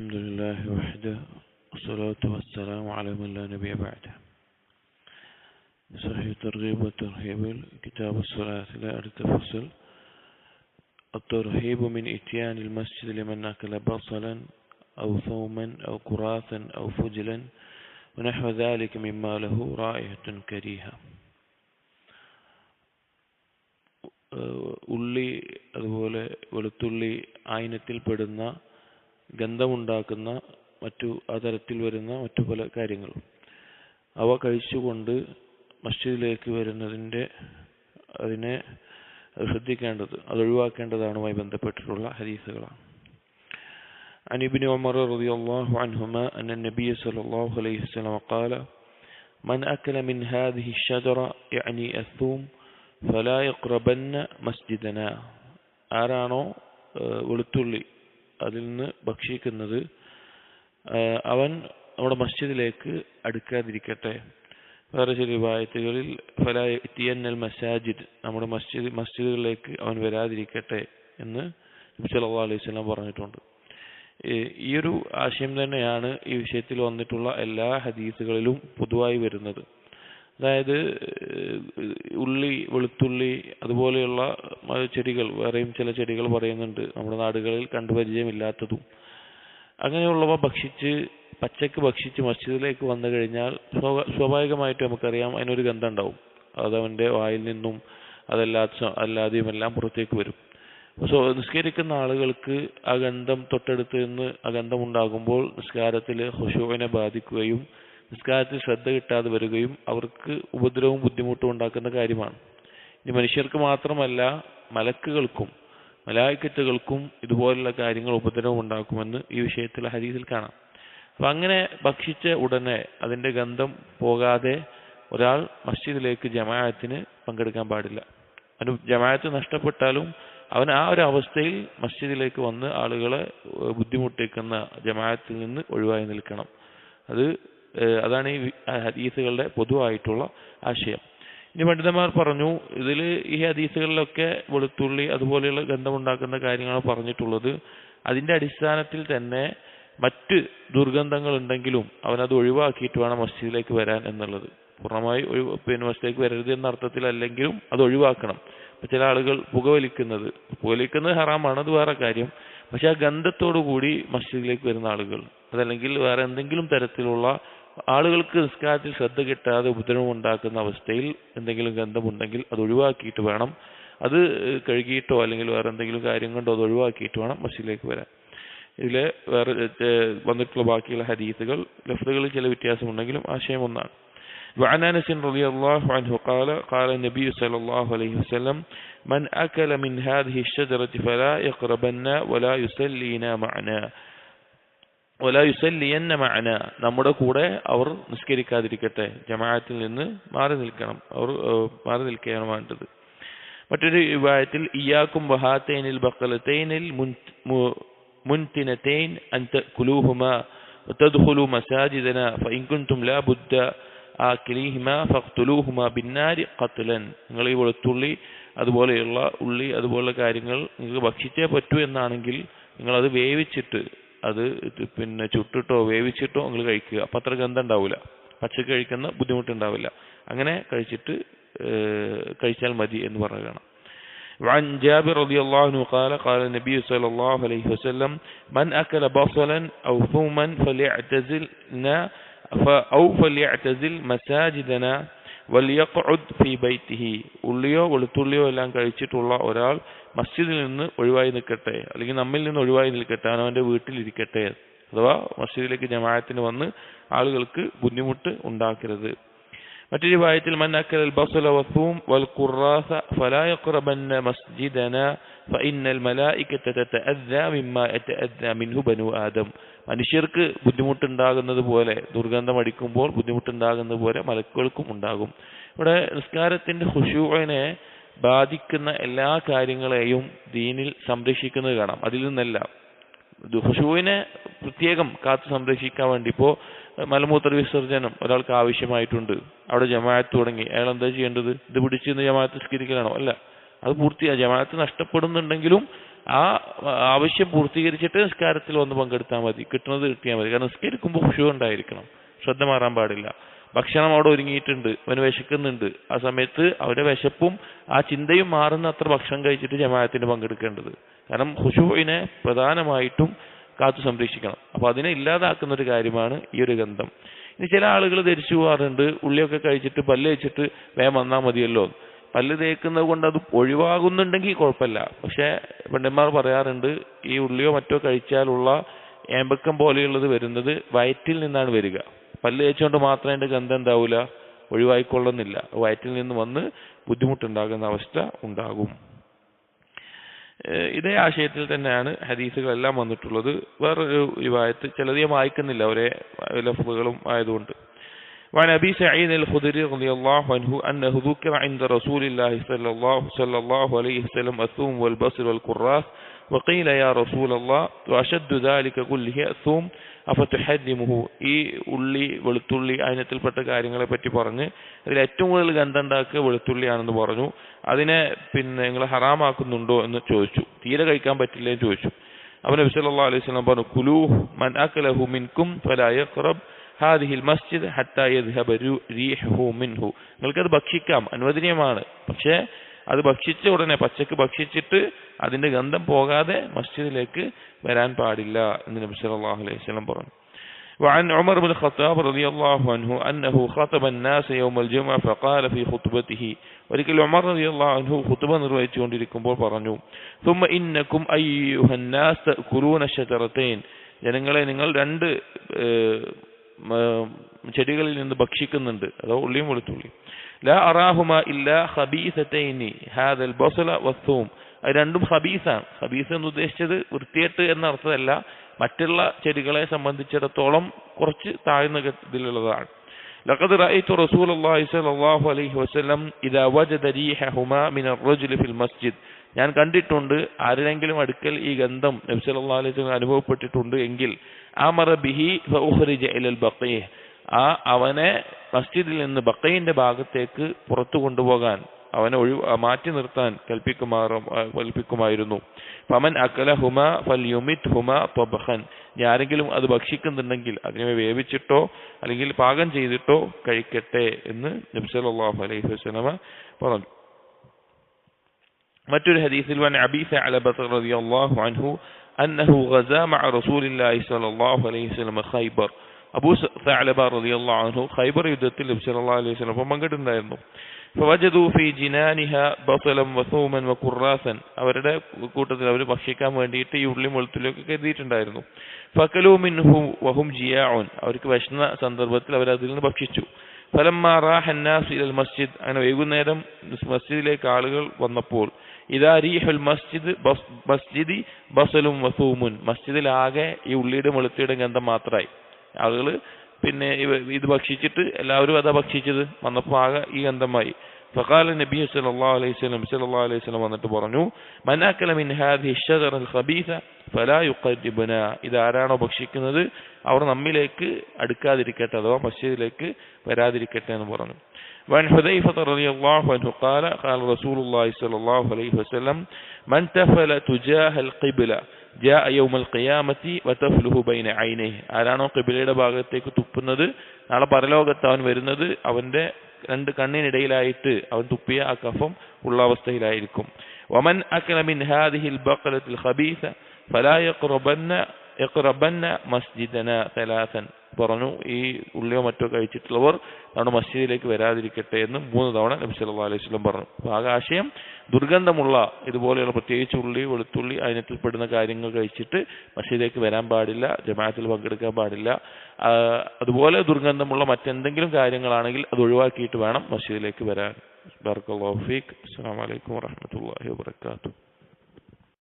الحمد لله وحده والصلاة والسلام على من لا نبي بعده صحيح الترغيب والترهيب كتاب الصلاة لا التفصل الترهيب من إتيان المسجد لمن أكل بصلا أو ثوما أو كراثا أو فجلا ونحو ذلك مما له رائحة كريهة ഏഹ് ഉള്ളി അതുപോലെ വെളുത്തുള്ളി ആയിനത്തിൽ പെടുന്ന ഗന്ധമുണ്ടാക്കുന്ന മറ്റു ആ തരത്തിൽ വരുന്ന മറ്റു പല കാര്യങ്ങളും അവ കഴിച്ചുകൊണ്ട് മസ്ജിദിലേക്ക് വരുന്നതിൻ്റെ അതിനെ ശ്രദ്ധിക്കേണ്ടത് അത് ഒഴിവാക്കേണ്ടതാണുമായി ബന്ധപ്പെട്ടിട്ടുള്ള ഹദീസുകളാണ് عن ابن عمر رضي الله عنهما أن النبي صلى الله عليه وسلم قال من أكل من هذه الشجرة يعني الثوم فلا يقربن مسجدنا ആരാണോ ഏഹ് വെളുത്തുള്ളി അതിൽ നിന്ന് ഭക്ഷിക്കുന്നത് അവൻ നമ്മുടെ മസ്ജിദിലേക്ക് അടുക്കാതിരിക്കട്ടെ. വേറെ ചില വിഭാഗത്തുകളിൽ ഫല ഇത്തിയന്നൽ മസാജിദ് നമ്മുടെ മസ്ജിദ് മസ്ജിദുകളിലേക്ക് അവൻ വരാതിരിക്കട്ടെ എന്ന് സല്ലല്ലാഹു അലൈഹി വസല്ലം പറഞ്ഞിട്ടുണ്ട്. ഈ ഒരു ആശയം തന്നെയാണ് ഈ വിഷയത്തിൽ വന്നിട്ടുള്ള എല്ലാ ഹദീസുകളിലും പൊതുവായി വരുന്നത്. അതായത് ഉള്ളി വെളുത്തുള്ളി അതുപോലെയുള്ള ചെടികൾ വേറെയും ചില ചെടികൾ പറയുന്നുണ്ട്. നമ്മുടെ നാടുകളിൽ കണ്ടുപരിചയമില്ലാത്തതും അങ്ങനെയുള്ളവ ഭക്ഷിച്ച് പച്ചക്ക് ഭക്ഷിച്ച് മസ്ജിദിലേക്ക് വന്നു കഴിഞ്ഞാൽ സ്വാഭാവികമായിട്ട് നമുക്കറിയാം അതിനൊരു ഗന്ധം ഉണ്ടാവും അത് അവന്റെ വായിൽ നിന്നും അതല്ലാത്ത അല്ലാതെയും എല്ലാം പുറത്തേക്ക് വരും. സോ നിസ്കരിക്കുന്ന ആളുകൾക്ക് ആ ഗന്ധം തൊട്ടടുത്ത് നിന്ന് ആ ഗന്ധം ഉണ്ടാകുമ്പോൾ നിസ്കാരത്തിൽ ഹുഷുവിനെ ബാധിക്കുകയും നിസ്കാരത്തിൽ ശ്രദ്ധ കിട്ടാതെ വരികയും അവർക്ക് ഉപദ്രവവും ബുദ്ധിമുട്ടും ഉണ്ടാക്കുന്ന കാര്യമാണ്. ഇനി മനുഷ്യർക്ക് മാത്രമല്ല മലക്കുകൾക്കും മലായിക്കത്തുകൾക്കും ഇതുപോലുള്ള കാര്യങ്ങൾ ഉപദ്രവം ഉണ്ടാക്കുമെന്ന് ഈ വിഷയത്തിൽ ഹദീസിൽ കാണാം. അപ്പൊ അങ്ങനെ ഭക്ഷിച്ച ഉടനെ അതിന്റെ ഗന്ധം പോകാതെ ഒരാൾ മസ്ജിദിലേക്ക് ജമാഅത്തിന് പങ്കെടുക്കാൻ പാടില്ല. അവന് ജമാഅത്ത് നഷ്ടപ്പെട്ടാലും അവൻ ആ ഒരു അവസ്ഥയിൽ മസ്ജിദിലേക്ക് വന്ന് ആളുകളെ ബുദ്ധിമുട്ടിക്കുന്ന ജമാഅത്തിൽ നിന്ന് ഒഴിവായി നിൽക്കണം. അത് അതാണ് ഈ ഹദീസുകളുടെ പൊതുവായിട്ടുള്ള ആശയം. ഇനി പണ്ഡിതന്മാർ പറഞ്ഞു ഇതിൽ ഈ ഹദീസുകളിലൊക്കെ വെളുത്തുള്ളി അതുപോലെയുള്ള ഗന്ധമുണ്ടാക്കുന്ന കാര്യങ്ങളാണ് പറഞ്ഞിട്ടുള്ളത്. അതിന്റെ അടിസ്ഥാനത്തിൽ തന്നെ മറ്റ് ദുർഗന്ധങ്ങൾ ഉണ്ടെങ്കിലും അവനത് ഒഴിവാക്കിയിട്ട് വേണം മസ്ജിദിലേക്ക് വരാൻ എന്നുള്ളത്. പൂർണമായി ഒഴിവ് പിന്നെ മസ്ജിദിലേക്ക് വരരുത് എന്ന അർത്ഥത്തിലല്ലെങ്കിലും അത് ഒഴിവാക്കണം. ഇപ്പൊ ചില ആളുകൾ പുകവലിക്കുന്നത് പുകവലിക്കുന്നത് ഹറാമാണ് അത് വേറെ കാര്യം. പക്ഷെ ആ ഗന്ധത്തോടു കൂടി മസ്ജിദിലേക്ക് വരുന്ന ആളുകൾ അതല്ലെങ്കിൽ വേറെ എന്തെങ്കിലും തരത്തിലുള്ള ആളുകൾക്ക് നിസ്കാരത്തിൽ ശ്രദ്ധ കിട്ടാതെ ഉപദ്രവം ഉണ്ടാക്കുന്ന അവസ്ഥയിൽ എന്തെങ്കിലും ഗന്ധമുണ്ടെങ്കിൽ അത് ഒഴിവാക്കിയിട്ട് വേണം അത് ഏഹ് കഴുകിയിട്ടോ അല്ലെങ്കിൽ വേറെ എന്തെങ്കിലും കാര്യം കൊണ്ടോ അത് ഒഴിവാക്കിയിട്ട് വേണം മസ്ജിദിലേക്ക് വരാൻ ഇതിലെ വേറെ ഏഹ് വന്നിട്ടുള്ള ബാക്കിയുള്ള ഹദീസുകൾ ലഫ്ലുകളിൽ ചില വ്യത്യാസമുണ്ടെങ്കിലും ആശയം ഒന്നാണ് وعن انس رضي الله عنه قال قال النبي صلى الله عليه وسلم من اكل من هذه الشجرة فلا يقربن ولا يسلينا معنا ولا يسلين معنا നമ്മുടെ കൂടെ അവർ നിസ്കരിക്കാതിരിക്കട്ടെ ജമാഅത്തിൽ നിന്ന് മാറി നിൽക്കണം അവർ ഏഹ്, മാറി നിൽക്കുകയാണ് വേണ്ടത് മറ്റൊരു വിഭാഗത്തിൽ ഇയാക്കും വഹാത്തൈനിൽ ബക്കലത്തൈനിൽ മുൻതിനത്തൈൻ അൻ തഅകുലൂഹുമാ وتدخلوا مساجدنا فإن كنتم لا بد ആക്കിലീഹിമ ഫഖ്തുലൂഹുമ ബിന്നാരി ഖത്ലൻ നിങ്ങൾ ഈ വെളുത്തുള്ളി അതുപോലെയുള്ള ഉള്ളി അതുപോലുള്ള കാര്യങ്ങൾ നിങ്ങൾക്ക് ഭക്ഷിച്ചേ പറ്റൂ എന്നാണെങ്കിൽ നിങ്ങൾ അത് വേവിച്ചിട്ട് അത് ഇത് പിന്നെ ചുട്ടിട്ടോ വേവിച്ചിട്ടോ നിങ്ങൾ കഴിക്കുക അപ്പൊ അത്ര ഗന്ധം ഉണ്ടാവില്ല പച്ചക്ക് കഴിക്കുന്ന ബുദ്ധിമുട്ടുണ്ടാവില്ല അങ്ങനെ കഴിച്ചിട്ട് ഏഹ്, കഴിച്ചാൽ മതി എന്ന് പറയുകയാണ് وعن جابر رضي الله عنه قال قال النبي صلى الله عليه وسلم من أكل بصلا أو ثوما فليعتزلنا ف- أو فليعتزل مساجدنا വലിയഖുദ് ഫി ബൈത്തിഹി. ഉള്ളിയോ വെളുത്തുള്ളിയോ എല്ലാം കഴിച്ചിട്ടുള്ള ഒരാൾ മസ്ജിദിൽ നിന്ന് ഒഴിവായി നിൽക്കട്ടെ. അല്ലെങ്കിൽ നമ്മിൽ നിന്ന് ഒഴിവായി നിൽക്കട്ടെ. അവൻ അവന്റെ വീട്ടിലിരിക്കട്ടെ അഥവാ മസ്ജിദിലേക്ക് ജമാഅത്തിന് വന്ന് ആളുകൾക്ക് ബുദ്ധിമുട്ട് ഉണ്ടാക്കരുത്. മറ്റൊരു വായത്തിൽ വസൂം വൽ ഫലാ ബനു മനുഷ്യർക്ക് ബുദ്ധിമുട്ടുണ്ടാകുന്നത് പോലെ ദുർഗന്ധം അടിക്കുമ്പോൾ ബുദ്ധിമുട്ടുണ്ടാകുന്നത് പോലെ മലക്കുകൾക്കും ഉണ്ടാകും. ഇവിടെ നിസ്കാരത്തിന്റെ ഹുഷുവിനെ ബാധിക്കുന്ന എല്ലാ കാര്യങ്ങളെയും ദീനിൽ സംരക്ഷിക്കുന്നത് കാണാം. അതിൽ നിന്നല്ല. ഹുഷുവിനെ പ്രത്യേകം കാത്തു സംരക്ഷിക്കാൻ വേണ്ടി ഇപ്പോ മലമൂത്ര വിസർജനം ഒരാൾക്ക് ആവശ്യമായിട്ടുണ്ട്. അവിടെ ജമാഅത്ത് തുടങ്ങി. അയാൾ എന്താ ചെയ്യേണ്ടത്? ഇത് പിടിച്ച് ഇന്ന് ജമാഅത്ത് സ്കരിക്കലാണോ അല്ല. അത് പൂർത്തിയാ ജമാഅത്ത് നഷ്ടപ്പെടുന്നുണ്ടെങ്കിലും ആ ആവശ്യം പൂർത്തീകരിച്ചിട്ട് നിസ്കാരത്തിൽ വന്ന് പങ്കെടുത്താൽ മതി. കിട്ടുന്നത് കിട്ടിയാൽ മതി. കാരണം നിസ്കരിക്കുമ്പോൾ ഷൂ ഉണ്ടായിരിക്കണം. ശ്രദ്ധ മാറാൻ പാടില്ല. ഭക്ഷണം അവിടെ ഒരുങ്ങിയിട്ടുണ്ട്. അവന് വിശക്കുന്നുണ്ട്. ആ സമയത്ത് അവരുടെ വിശപ്പും ആ ചിന്തയും മാറുന്ന അത്ര ഭക്ഷണം കഴിച്ചിട്ട് ജമാഅത്തിന് പങ്കെടുക്കേണ്ടത്. കാരണം ഹുഷുവിനെ പ്രധാനമായിട്ടും കാത്തു സംരക്ഷിക്കണം. അപ്പൊ അതിനെ ഇല്ലാതാക്കുന്ന ഒരു കാര്യമാണ് ഈ ഒരു ഗന്ധം. ഇനി ചില ആളുകൾ ധരിച്ചു പോകാറുണ്ട്. ഉള്ളിയൊക്കെ കഴിച്ചിട്ട് പല്ല് വെച്ചിട്ട് വേഗം വന്നാൽ മതിയല്ലോ. പല്ല് തേക്കുന്നത് കൊണ്ട് അത് ഒഴിവാകുന്നുണ്ടെങ്കിൽ കുഴപ്പമില്ല. പക്ഷേ പെണ്ണന്മാർ പറയാറുണ്ട് ഈ ഉള്ളിയോ മറ്റോ കഴിച്ചാലുള്ള ഏമ്പക്കം പോലെയുള്ളത് വരുന്നത് വയറ്റിൽ നിന്നാണ് വരിക. പല്ല് തേച്ചുകൊണ്ട് മാത്രം അതിന്റെ ഗന്ധം എന്താവൂല? ഒഴിവായിക്കൊള്ളുന്നില്ല. വയറ്റിൽ നിന്ന് വന്ന് ബുദ്ധിമുട്ടുണ്ടാകുന്ന അവസ്ഥ ഉണ്ടാകും. ഇതേ ആശയത്തിൽ തന്നെയാണ് ഹദീസുകളെല്ലാം വന്നിട്ടുള്ളത് വേറൊരു റിവായത്ത് ചിലത് ഞാൻ വായിക്കുന്നില്ല ഒരേ ലഫ്ലുകളും ആയതുകൊണ്ട് وعن أبي سعيد الخدري رضي الله عنه أنه ذكر عند رسول الله صلى الله, صلى الله عليه وسلم الثوم والبصل والكراث وقيل يا رسول الله وأشد ذلك كله الثوم അഫത്തുഹരിമുഹു ഈ ഉള്ളി വെളുത്തുള്ളി അതിനത്തിൽപ്പെട്ട കാര്യങ്ങളെ പറ്റി പറഞ്ഞ് അതിൽ ഏറ്റവും കൂടുതൽ ഗന്ധം ഉണ്ടാക്കുക വെളുത്തുള്ളിയാണെന്ന് പറഞ്ഞു അതിനെ പിന്നെ നിങ്ങൾ ഹറാമാക്കുന്നുണ്ടോ എന്ന് ചോദിച്ചു തീരെ കഴിക്കാൻ പറ്റില്ല എന്ന് ചോദിച്ചു അവൻ നബി സല്ലല്ലാഹു അലൈഹി വസല്ലം പറഞ്ഞു കുലൂ മൻ അക്കലഹു മിൻകും ഫലാ യഖ്റബ് ഹാദിഹിൽ മസ്ജിദ് ഹത്താ യദ്ഹബ റീഹു മിൻഹു നിങ്ങൾക്കത് ഭക്ഷിക്കാം അനുവദനീയമാണ് പക്ഷേ അത് ഭക്ഷിച്ച ഉടനെ പച്ചക്ക് ഭക്ഷിച്ചിട്ട് അതിന്റെ ഗന്ധം പോകാതെ മസ്ജിദിലേക്ക് വരാൻ പാടില്ല എന്ന് നബി സല്ലല്ലാഹു അലൈഹി വസല്ലം പറഞ്ഞു وعن عمر بن الخطاب رضي الله عنه أنه خطب الناس يوم الجمعة فقال في خطبته ഒരിക്കൽ ഉമർ റളിയല്ലാഹു അൻഹു ഖുതുബ നിർവഹിച്ചുകൊണ്ടിരിക്കുമ്പോൾ പറഞ്ഞു ثم إنكم أيها الناس تأكلون الشجرتين ജനങ്ങളെ നിങ്ങൾ രണ്ട് ചെടികളിൽ നിന്ന് ഭക്ഷിക്കുന്നുണ്ട് അതോ ഉള്ളിയും വെളുത്തുള്ളിയും ലാ അറാഹുമ ഇല്ല ഖബീസത്തൈനി ഹാദൽ ബസല വസ്തൂം അത് രണ്ടും ഹബീസാണ് ഹബീസ് എന്ന് ഉദ്ദേശിച്ചത് വൃത്തിയെട്ട് എന്ന അർത്ഥമല്ല മറ്റുള്ള ചെടികളെ സംബന്ധിച്ചിടത്തോളം കുറച്ച് താഴ്ന്ന ഇതിലുള്ളതാണ് لقد رأيت رسول الله صلى الله عليه وسلم إذا وجد ريحهما من الرجل في المسجد ഞാൻ കണ്ടിട്ടുണ്ട് ആരുടെങ്കിലും അടുക്കൽ ഈ ഗന്ധം നബി സല്ലല്ലാഹു അലൈഹി വസല്ലം അനുഭവപ്പെട്ടിട്ടുണ്ട് എങ്കിൽ അമറ ബിഹി ഫഉഖ്രിജ ഇലൽ ബഖീഹ് ആ അവനെ മസ്ജിദിൽ നിന്ന് ബക്കയിന്റെ ഭാഗത്തേക്ക് പുറത്തു കൊണ്ടുപോകാൻ അവനെ ഒഴി മാറ്റി നിർത്താൻ കൽപ്പിക്കുമാറും കൽപ്പിക്കുമായിരുന്നു. പമൻ അക്കല ഹുമ ഫൽ യുമിത് ഹുമ ത്വബഹൻ ആരെങ്കിലും അത് ഭക്ഷിക്കുന്നുണ്ടെങ്കിൽ അതിനെ വേവിച്ചിട്ടോ അല്ലെങ്കിൽ പാകം ചെയ്തിട്ടോ കഴിക്കട്ടെ എന്ന് നബി സല്ലല്ലാഹു അലൈഹി വസ്ലമ പറഞ്ഞു. മറ്റൊരു ഹദീസിൽ വൻ അബീസ അലബത്ത് റളിയല്ലാഹു അൻഹു അന്നഹു ഗസാ മഅ റസൂലില്ലാഹി സ്വല്ലല്ലാഹു അലൈഹി വസല്ലം ഖൈബർ. അബൂസ് ഖൈബർ യുദ്ധത്തിൽ നബി ഒപ്പം അവരുടെ കൂട്ടത്തിൽ അവർ ഭക്ഷിക്കാൻ വേണ്ടിയിട്ട് ഈ ഉള്ളിയും വെളുത്തുള്ളിയൊക്കെ കരുതിയിട്ടുണ്ടായിരുന്നു. ഫക്കലൂമിൻഹു വഹും ജിയാഉൻ. അവർക്ക് വിഷണ സന്ദർഭത്തിൽ അവർ അതിൽ നിന്ന് ഭക്ഷിച്ചു. ഫലം റാഹ ഇലൽ മസ്ജിദ്. അങ്ങനെ വൈകുന്നേരം മസ്ജിദിലേക്ക് ആളുകൾ വന്നപ്പോൾ ഇതാ റീഹുൽ മസ്ജിദ് മസ്ജിദി ബസലും വസൂമുൻ. മസ്ജിദിലാകെ ഈ ഉള്ളിയുടെ മുളത്തിയുടെ ഗന്ധം മാത്രമായി ആളുകള് പിന്നെ ഇത് ഭക്ഷിച്ചിട്ട് എല്ലാവരും അതാ ഭക്ഷിച്ചത് വന്നപ്പോൾ ആകെ ഈ ഗന്ധമായി فقال النبي صلى الله عليه وسلم صلى الله عليه وسلم വന്നിട്ട് പറഞ്ഞു من أكل من هذه الشجرة الخبيثة فلا يقربنا ഇത് ആരാണോ ഭക്ഷിക്കുന്നത് അവർ നമ്മിലേക്ക് അടുക്കാതിരിക്കട്ടെ അഥവാ മസ്ജിദിലേക്ക് വരാതിരിക്കട്ടെ എന്ന് പറഞ്ഞു وعن حذيفة رضي الله عنه قال قال رسول الله صلى الله عليه وسلم من تفل تجاه القبلة ഖിയാമത്തി ബൈന ഐനൈഹി ആരാണോ കിബിലയുടെ ഭാഗത്തേക്ക് തുപ്പുന്നത് നാളെ പരലോകത്ത് അവൻ വരുന്നത് അവന്റെ രണ്ട് കണ്ണിനിടയിലായിട്ട് അവൻ തുപ്പിയ ആ കഫം ഉള്ള അവസ്ഥയിലായിരിക്കും. വമൻ അക്കല മിൻ ഹാദിഹിൽ ഫലാ മസ്ജിദന പറഞ്ഞു ഈ ഉള്ളിയോ മറ്റോ കഴിച്ചിട്ടുള്ളവർ നമ്മുടെ മസ്ജിദിലേക്ക് വരാതിരിക്കട്ടെ എന്ന് മൂന്ന് തവണ നബി സല്ലാ അലൈഹി വസല്ലം പറഞ്ഞു. അപ്പോൾ ആകാശയം ദുർഗന്ധമുള്ള ഇതുപോലെയുള്ള പ്രത്യേകിച്ച് ഉള്ളി വെളുത്തുള്ളി അതിനത്തിൽപ്പെടുന്ന കാര്യങ്ങൾ കഴിച്ചിട്ട് മസ്ജിദിലേക്ക് വരാൻ പാടില്ല ജമാഅത്തിൽ പങ്കെടുക്കാൻ പാടില്ല. അതുപോലെ ദുർഗന്ധമുള്ള മറ്റെന്തെങ്കിലും കാര്യങ്ങളാണെങ്കിൽ അത് ഒഴിവാക്കിയിട്ട് വേണം മസ്ജിദിലേക്ക് വരാൻ. ബർക്കല്ലാഹു ഫീഖ് അസ്സലാമു അലൈക്കും വറഹ്മത്തുള്ളാഹി വബറകാതുഹു.